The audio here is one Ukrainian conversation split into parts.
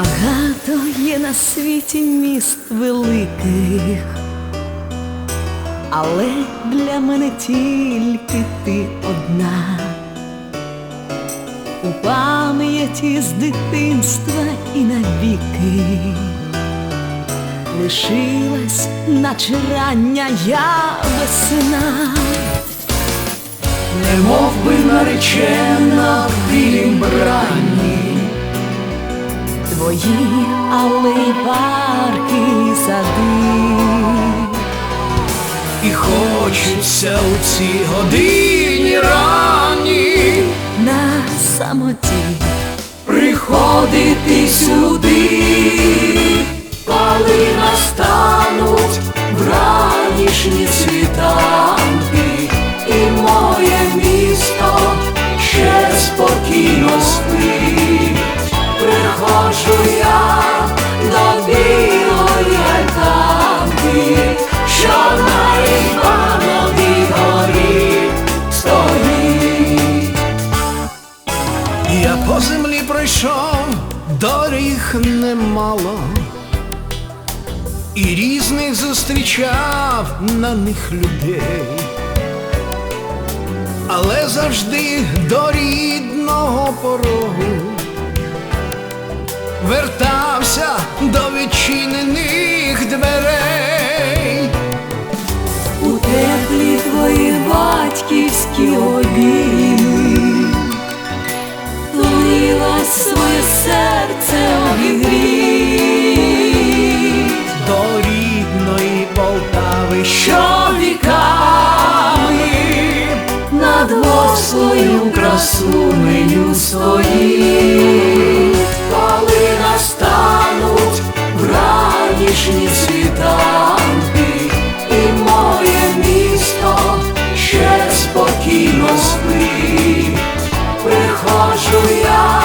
Багато є на світі міст великих, але для мене тільки ти одна. У пам'яті з дитинства і навіки лишилась, наче рання я весна, Немов би наречена твої алеї, парки, сади. і хочеться у цій годині ранні на самоті приходити сюди, коли настануть вранішні світанки, і моє місто ще спокійно спить. Приходжу я до білої альтанки, що на Івановій горі стоїть. Я по землі пройшов, доріг немало, і різних зустрічав на них людей, але завжди до вертався до відчинених дверей. у теплі твої батьківські обійми, Тулилось своє серце обігріть. до рідної Полтави, що віками на двох свою красунею стоїть. Вранішні світанки, і моє місто ще спокійно спить. Приходжу я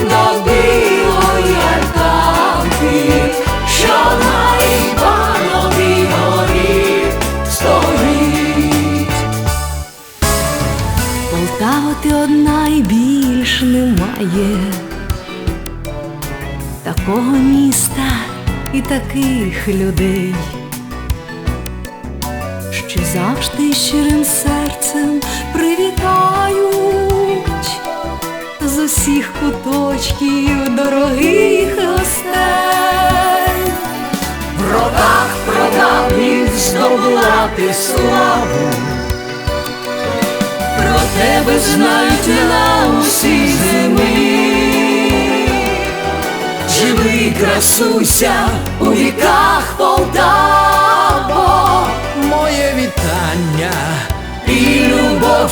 до білої альтанки, що на Івановій горі стоїть. Полтава ти одна і більш немає такого міста і таких людей, що завжди щирим серцем привітають з усіх куточків дорогих гостей. В роках продавніх здобувати славу, про тебе знають на усій землі. Живи, красуйся у віках Полтаво, моє вітання і любов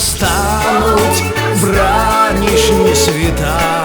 настануть вранішні світанки,